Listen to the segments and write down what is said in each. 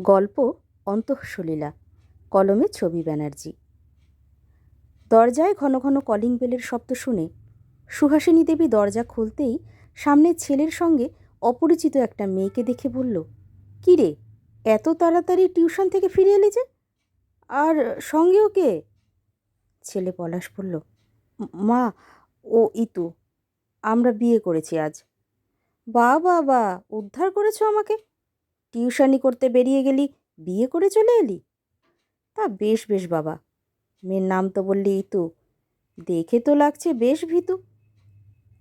গল্প অন্তঃসলীলা, কলমে ছবি ব্যানার্জি। দরজায় ঘন ঘন কলিং বেলের শব্দ শুনে সুহাসিনী দেবী দরজা খুলতেই সামনের ছেলের সঙ্গে অপরিচিত একটা মেয়েকে দেখে বলল, কী রে, এত তাড়াতাড়ি টিউশন থেকে ফিরে এলি যে? আর সঙ্গেও কে? ছেলে পলাশ বলল, মা, ও ইতু, আমরা বিয়ে করেছি আজ। বা বা বা, উদ্ধার করেছ আমাকে? টিউশনি করতে বেরিয়ে গেলি, বিয়ে করে চলে এলি? তা বেশ বেশ বাবা। মেয়ের নাম তো বললি ইতু। দেখে তো লাগছে বেশ ভীতু।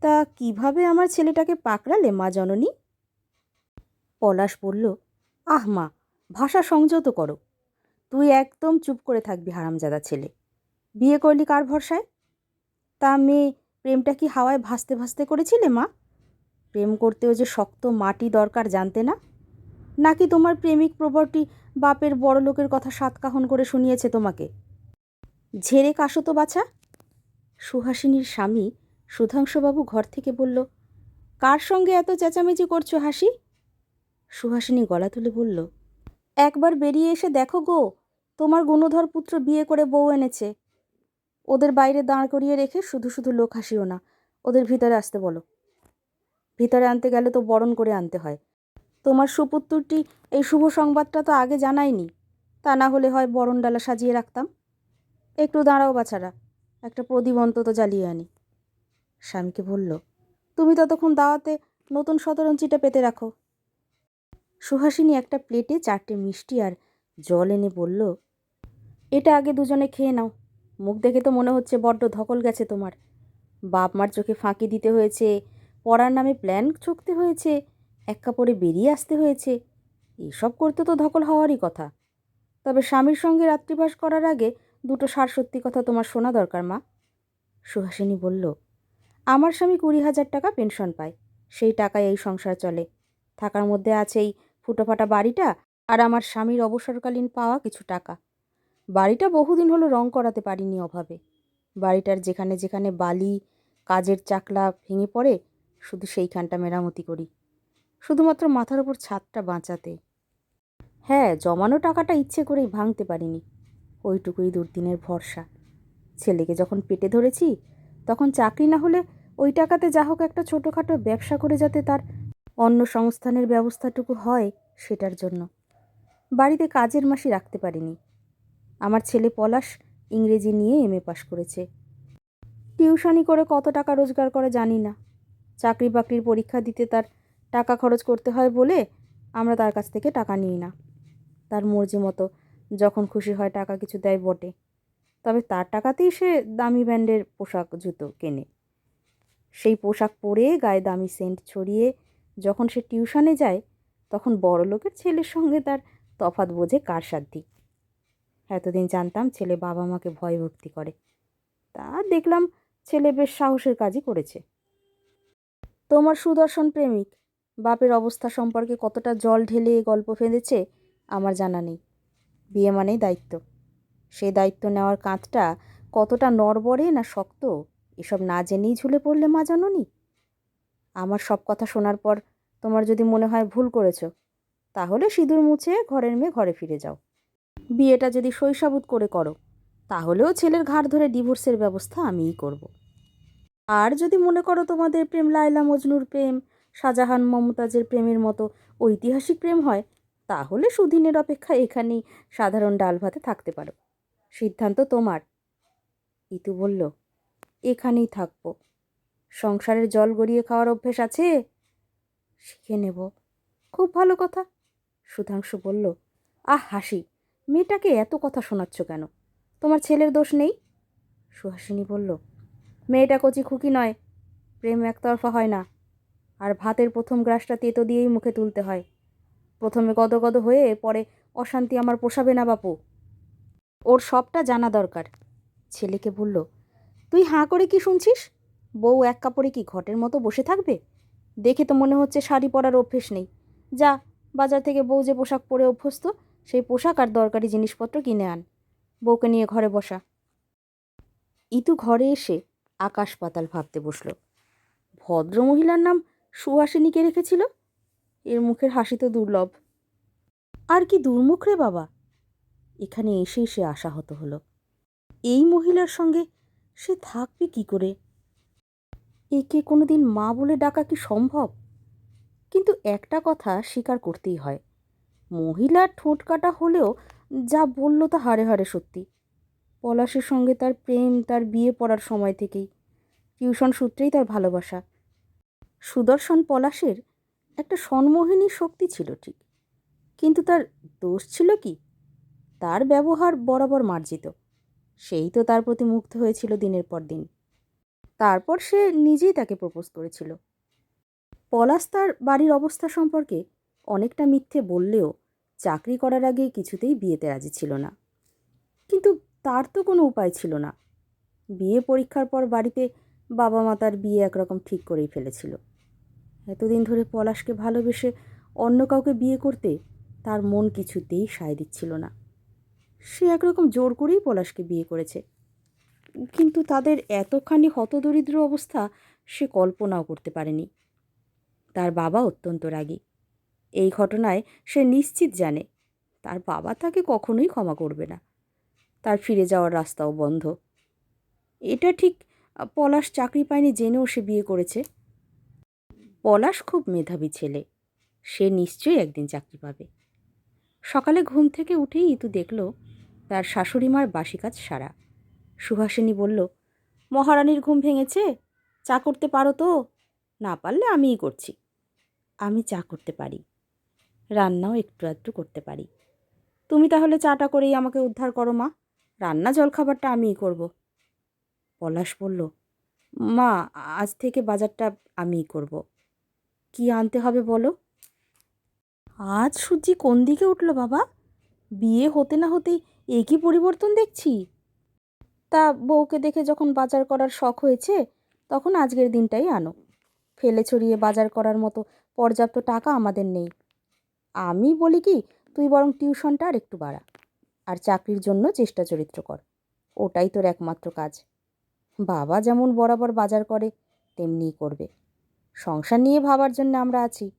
তা কীভাবে আমার ছেলেটাকে পাকড়ালে, মা জননী? পলাশ বলল, আহ মা, ভাষা সংযত করো। তুই একদম চুপ করে থাকবি হারামজাদা ছেলে। বিয়ে করলি কার ভরসায়? তা মেয়ে, প্রেমটা কি হাওয়ায় ভাসতে ভাসতে করেছিলে মা? প্রেম করতেও যে শক্ত মাটি দরকার জানতে না? নাকি তোমার প্রেমিক প্রবর্তী বাপের বড় লোকের কথা সাতকাহন করে শুনিয়েছে তোমাকে? ঝেড়ে কাশো তো বাছা? সুহাসিনীর স্বামী সুধাংশুবাবু ঘর থেকে বলল, কার সঙ্গে এত চেঁচামেচি করছ হাসি? সুহাসিনী গলা তুলে বলল, একবার বেরিয়ে এসে দেখো গো, তোমার গুণধর পুত্র বিয়ে করে বউ এনেছে। ওদের বাইরে দাঁড় করিয়ে রেখে শুধু শুধু লোক হাসিও না, ওদের ভিতরে আসতে বলো। ভিতরে আনতে গেলে তো বরণ করে আনতে হয়। তোমার সুপুত্রটি এই শুভ সংবাদটা তো আগে জানায়নি। তা না হলে হয় বরণ ডালা সাজিয়ে রাখতাম। একটু দাঁড়াও বাছারা, একটা প্রদীপ অন্তত জ্বালিয়ে আনি। স্বামীকে বলল, তুমি ততক্ষণ দাওয়াতে নতুন শতরঞ্চিটা পেতে রাখো। সুহাসিনী একটা প্লেটে চারটে মিষ্টি আর জল এনে বলল, এটা আগে দুজনে খেয়ে নাও। মুখ দেখে তো মনে হচ্ছে বড্ড ধকল গেছে তোমার। বাপ মার চোখে ফাঁকি দিতে হয়েছে, পড়ার নামে প্ল্যান ছুকতে হয়েছে এক কাপড়ে বেরিয়ে আসতে হয়েছে। এসব করতে তো ধকল হওয়ারই কথা। তবে স্বামীর সঙ্গে রাত্রিবাস করার আগে দুটো সার সত্যি কথা তোমার শোনা দরকার, মা। সুহাসিনী বলল, আমার স্বামী কুড়ি হাজার টাকা পেনশন পায়। সেই টাকায় এই সংসার চলে। থাকার মধ্যে আছে এই ফুটোফাটা বাড়িটা আর আমার স্বামীর অবসরকালীন পাওয়া কিছু টাকা। বাড়িটা বহুদিন হলো রং করাতে পারিনি অভাবে। বাড়িটার যেখানে যেখানে বালি, কাজের চাকলা ভেঙে পড়ে, শুধু সেইখানটা মেরামতি করি। শুধুমাত্র মাথার ওপর ছাদটা বাঁচাতে। হ্যাঁ জমানো টাকাটা ইচ্ছে করেই ভাঙতে পারিনি। ওইটুকুই দুর্দিনের ভরসা। ছেলেকে যখন পেটে ধরেছি, তখন চাকরি না হলে ওই টাকাতে যা হোক একটা ছোটোখাটো ব্যবসা করে যাতে তার অন্য সংস্থানের ব্যবস্থাটুকু হয় সেটার জন্য। বাড়িতে কাজের মাসি রাখতে পারিনি। আমার ছেলে পলাশ ইংরেজি নিয়ে এম এ পাশ করেছে। টিউশনি করে কত টাকা রোজগার করে জানি না। চাকরি বাকরির পরীক্ষা দিতে তার টাকা খরচ করতে হয় বলে আমরা তার কাছ থেকে টাকা নিই না। তার মর্জি মতো যখন খুশি হয় টাকা কিছু দেয় বটে। তবে তার টাকাতেই সে দামি ব্র্যান্ডের পোশাক, জুতো কেনে। সেই পোশাক পরে গায়ে দামি সেন্ট ছড়িয়ে যখন সে টিউশনে যায়, তখন বড় লোকের ছেলের সঙ্গে তার তফাৎ বোঝে কার সাধ্যি এতদিন জানতাম ছেলে বাবা মাকে ভয় ভক্তি করে। তা দেখলাম ছেলে বেশ সাহসের কাজই করেছে। তোমার সুদর্শন প্রেমিক বাপের অবস্থা সম্পর্কে কতটা জল ঢেলে গল্প ফেঁদেছে, আমার জানা নেই। বিয়ে মানেই দায়িত্ব। সেই দায়িত্ব নেওয়ার কাঁধটা কতটা নড়বড়ে না শক্ত, এসব না জেনেই ঝুলে পড়লে মা জানো জাননি? আমার সব কথা শোনার পর তোমার যদি মনে হয় ভুল করেছ, তাহলে সিঁদুর মুছে ঘরের মেয়ে ঘরে ফিরে যাও। বিয়েটা যদি শৈশাবুত করে করো, তাহলেও ছেলের ঘাড় ধরে ডিভোর্সের ব্যবস্থা আমিই করব। আর যদি মনে করো তোমাদের প্রেম লায়লা মজনুর প্রেম শাহজাহান মমতাজের প্রেমের মতো ঐতিহাসিক প্রেম হয়, তাহলে সুদিনের অপেক্ষা এখানেই সাধারণ ডাল ভাতে থাকতে পারো। সিদ্ধান্ত তোমার। ইতু বলল, এখানেই থাকব। সংসারের জল গড়িয়ে খাওয়ার অভ্যেস আছে? শিখে নেব। খুব ভালো কথা। সুধাংশু বলল, আহ হাসি, মেয়েটাকে এত কথা শোনাচ্ছ কেন? তোমার ছেলের দোষ নেই? সুহাসিনী বলল, মেয়েটা কচি খুকি নয়, প্রেম একতরফা হয় না। আর ভাতের প্রথম গ্রাসটা তেতো দিয়েই মুখে তুলতে হয়। প্রথমে গদগদ হয়ে, পরে অশান্তি আমার পোষাবে না বাপু। ওর সবটা জানা দরকার। ছেলেকে বলল, তুই হাঁ করে কি শুনছিস? বউ এক কাপড়ে কি ঘটের মতো বসে থাকবে? দেখে তো মনে হচ্ছে শাড়ি পরার অভ্যেস নেই। যা, বাজার থেকে বউ যে পোশাক পরে অভ্যস্ত, সেই পোশাক আর দরকারি জিনিসপত্র কিনে আন। বউকে নিয়ে ঘরে বসা। ইতু ঘরে এসে আকাশ পাতাল ভাবতে বসল। ভদ্র মহিলার নাম সুহাসিনীকে রেখেছিল? এর মুখের হাসি তো দুর্লভ। আর কি দুর্মুখ রে বাবা! এখানে এসেই সে আশাহত হলো। এই মহিলার সঙ্গে সে থাকবে কি করে? একে কোনোদিন মা বলে ডাকা কি সম্ভব? কিন্তু একটা কথা স্বীকার করতেই হয়। মহিলার ঠোঁট কাটা হলেও যা বলল তা হারে হারে সত্যি। পলাশের সঙ্গে তার প্রেম, তার বিয়ে পড়ার সময় থেকেই। টিউশন সূত্রেই তার ভালোবাসা। সুদর্শন পলাশের একটা সন্মোহিনী শক্তি ছিল ঠিক। কিন্তু তার দোষ ছিল কি? তার ব্যবহার বরাবর মার্জিত। সেই তো তার প্রতি মুগ্ধ হয়েছিল দিনের পর দিন। তারপর সে নিজেই তাকে প্রপোজ করেছিল। পলাশ তার বাড়ির অবস্থা সম্পর্কে অনেকটা মিথ্যে বললেও চাকরি করার আগে কিছুতেই বিয়েতে রাজি ছিল না। কিন্তু তার তো কোনো উপায় ছিল না। বিয়ে পরীক্ষার পর বাড়িতে বাবা মা তার বিয়ে একরকম ঠিক করেই ফেলেছিল। এতদিন ধরে পলাশকে ভালোবেসে অন্য কাউকে বিয়ে করতে তার মন কিছুতেই সায় দিচ্ছিল না। সে একরকম জোর করেই পলাশকে বিয়ে করেছে। কিন্তু তাদের এতখানি হতদরিদ্র অবস্থা সে কল্পনাও করতে পারেনি। তার বাবা অত্যন্ত রাগী। এই ঘটনায় সে নিশ্চিত জানে, তার বাবা তাকে কখনোই ক্ষমা করবে না। তার ফিরে যাওয়ার রাস্তাও বন্ধ। এটা ঠিক পলাশ চাকরি পায়নি জেনেও সে বিয়ে করেছে। পলাশ খুব মেধাবী ছেলে। সে নিশ্চয়ই একদিন চাকরি পাবে। সকালে ঘুম থেকে উঠেই ইতু দেখল তার শাশুড়িমার বাসি কাজ সারা। সুহাসিনী বলল, মহারানীর ঘুম ভেঙেছে, চা করতে পারো তো? না পারলে আমিই করছি। আমি চা করতে পারি। রান্নাও একটু আধটু করতে পারি। তুমি তাহলে চাটা করেই আমাকে উদ্ধার করো মা। রান্না জলখাবারটা আমিই করব। পলাশ বলল, মা, আজ থেকে বাজারটা আমিই করব। কি আনতে হবে বলো? আজ সূর্যি কোন দিকে উঠল বাবা? বিয়ে হতে না হতেই এ কি পরিবর্তন দেখছি? তা বউকে দেখে যখন বাজার করার শখ হয়েছে, তখন আজকের দিনটাই আনো। ফেলে ছড়িয়ে বাজার করার মতো পর্যাপ্ত টাকা আমাদের নেই। আমি বলি কি, তুই বরং টিউশনটা আর একটু বাড়া, আর চাকরির জন্য চেষ্টা চরিত্র কর। ওটাই তোর একমাত্র কাজ। বাবা যেমন বরাবর বাজার করে, তেমনিই করবে। সংসার নিয়ে ভাবার জন্য আমরা আছি।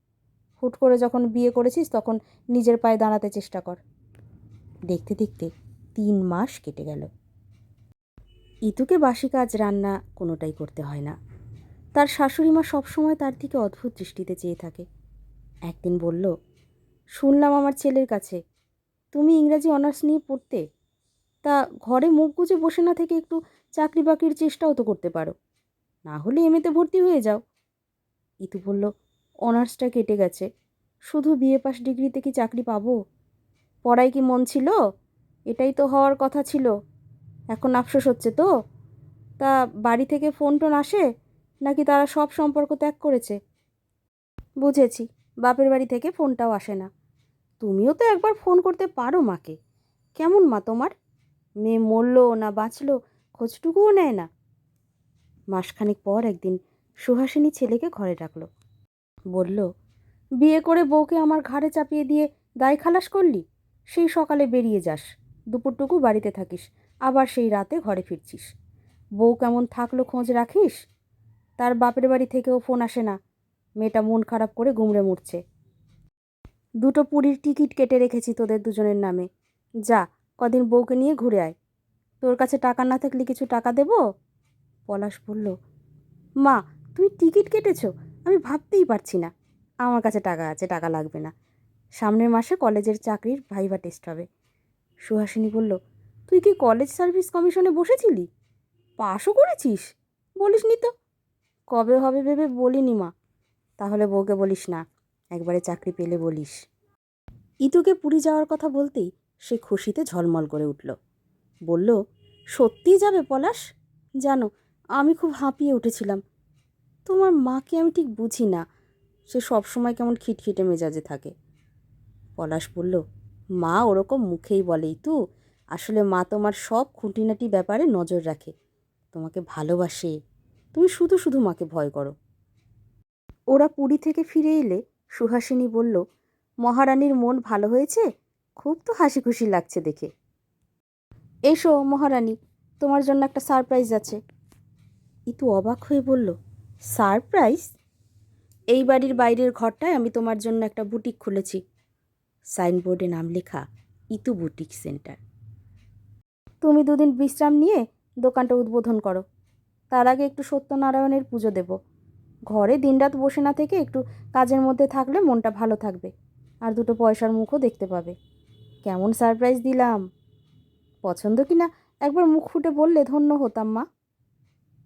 হুট করে যখন বিয়ে করেছিস তখন নিজের পায়ে দাঁড়াতে চেষ্টা কর। দেখতে দেখতে তিন মাস কেটে গেল। ইতুকে বাসি কাজ রান্না কোনোটাই করতে হয় না। তার শাশুড়ি মা সবসময় তার দিকে অদ্ভুত দৃষ্টিতে চেয়ে থাকে। একদিন বলল, শুনলাম আমার ছেলের কাছে। তুমি ইংরাজি অনার্স নিয়ে পড়তে? তা ঘরে মুখ গুজে বসে না থেকে একটু চাকরি বাকরির চেষ্টাও তো করতে পারো। না হলে এমএতে ভর্তি হয়ে যাও। ইতু বলল, অনার্সটা কেটে গেছে। শুধু বিএ পাস ডিগ্রিতে কি চাকরি পাবো? পড়ায় কি মন ছিল? এটাই তো হওয়ার কথা ছিল। এখন আফসোস হচ্ছে তো। তা বাড়ি থেকে ফোন টোন আসে? নাকি তারা সব সম্পর্ক ত্যাগ করেছে? বুঝেছি, বাপের বাড়ি থেকে ফোনটাও আসে না। তুমিও তো একবার ফোন করতে পারো মাকে। কেমন মা তোমার? মেয়ে মরলো না বাঁচলো, খোঁজটুকুও নেয় না। মাসখানেক পর একদিন সুহাসিনী ছেলেকে ঘরে ডাকলো। বলল, বিয়ে করে বউকে আমার ঘাড়ে চাপিয়ে দিয়ে দায় খালাস করলি? সেই সকালে বেরিয়ে যাস, দুপুরটুকু বাড়িতে থাকিস, আবার সেই রাতে ঘরে ফিরছিস। বউ কেমন থাকল খোঁজ রাখিস? তার বাপের বাড়ি থেকেও ফোন আসে না, মেয়েটা মন খারাপ করে গুমড়ে মরছে। দুটো পুরীর টিকিট কেটে রেখেছি তোদের দুজনের নামে। যা, কদিন বউকে নিয়ে ঘুরে আয়। তোর কাছে টাকা না থাকলে কিছু টাকা দেবো? পলাশ বলল, মা তুমি টিকিট কেটেছো? আমি ভাবতেই পারছি না। আমার কাছে টাকা আছে, টাকা লাগবে না। সামনের মাসে কলেজের চাকরির ভাইভা টেস্ট হবে। সুহাসিনী বলল, তুই কি কলেজ সার্ভিস কমিশনে বসেছিলি? পাশও করেছিস? বলিস নি তো। কবে হবে ভেবে বলিনি মা। তাহলে বউকে বলিস না, একবারে চাকরি পেলে বলিস। ইতুকে পুরী যাওয়ার কথা বলতেই সে খুশিতে ঝলমল করে উঠল। বলল, সত্যিই যাবে পলাশ? জানো, আমি খুব হাঁপিয়ে উঠেছিলাম। তোমার মাকে আমি ঠিক বুঝি না। সে সবসময় কেমন খিটখিটে মেজাজে থাকে। পলাশ বলল, মা ওরকম মুখেই বলেই তু। আসলে মা তোমার সব খুঁটিনাটি ব্যাপারে নজর রাখে। তোমাকে ভালোবাসে। তুমি শুধু শুধু মাকে ভয় করো। ওরা পুরী থেকে ফিরে এলে সুহাসিনী বলল, মহারানীর মন ভালো হয়েছে? খুব তো হাসি খুশি লাগছে দেখে। এসো মহারানী, তোমার জন্য একটা সারপ্রাইজ আছে। ইতু অবাক হয়ে বলল সারপ্রাইজ? এই বাড়ির বাইরের ঘরটায় আমি তোমার জন্য একটা বুটিক খুলেছি। সাইনবোর্ডে নাম লেখা, ইতু বুটিক সেন্টার। তুমি দুদিন বিশ্রাম নিয়ে দোকানটা উদ্বোধন করো। তার আগে একটু সত্যনারায়ণের পুজো দেব। ঘরে দিনরাত বসে না থেকে একটু কাজের মধ্যে থাকলে মনটা ভালো থাকবে আর দুটো পয়সার মুখও দেখতে পাবে। কেমন সারপ্রাইজ দিলাম। পছন্দ কি না একবার মুখ ফুটে বললে ধন্য হতাম মা।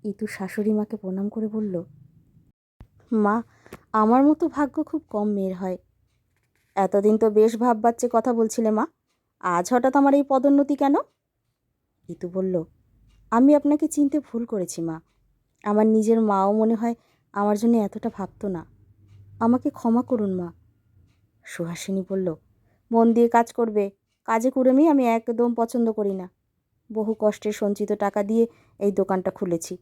ইতু শাশুড়ি মাকে প্রণাম করে বলল, মা, আমার মতো ভাগ্য খুব কম মেয়ের হয়। এতদিন তো বেশ ভাব বাচ্চে কথা বলছিলে মা, আজ হঠাৎ আমার এই পদোন্নতি কেন? ইতু বলল, আমি আপনাকে চিনতে ভুল করেছি মা। আমার নিজের মাও মনে হয় আমার জন্য এতটা ভাবতো না। আমাকে ক্ষমা করুন মা। সুহাসিনী বলল, মন দিয়ে কাজ করবে, কাজে কুড়েমি আমি একদম পছন্দ করি না। বহু কষ্টে সঞ্চিত টাকা দিয়ে এই দোকানটা খুলেছি।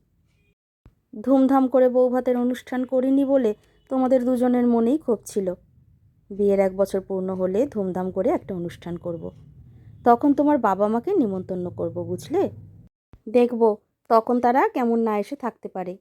ধুমধাম করে বৌভাতের অনুষ্ঠান করিনি বলে তোমাদের দুজনের মনেই ক্ষোভ ছিল। বিয়ের এক বছর পূর্ণ হলে ধুমধাম করে একটা অনুষ্ঠান করব। তখন তোমার বাবা মাকে নিমন্তন্ন করব, বুঝলে? দেখব তখন তারা কেমন না এসে থাকতে পারে।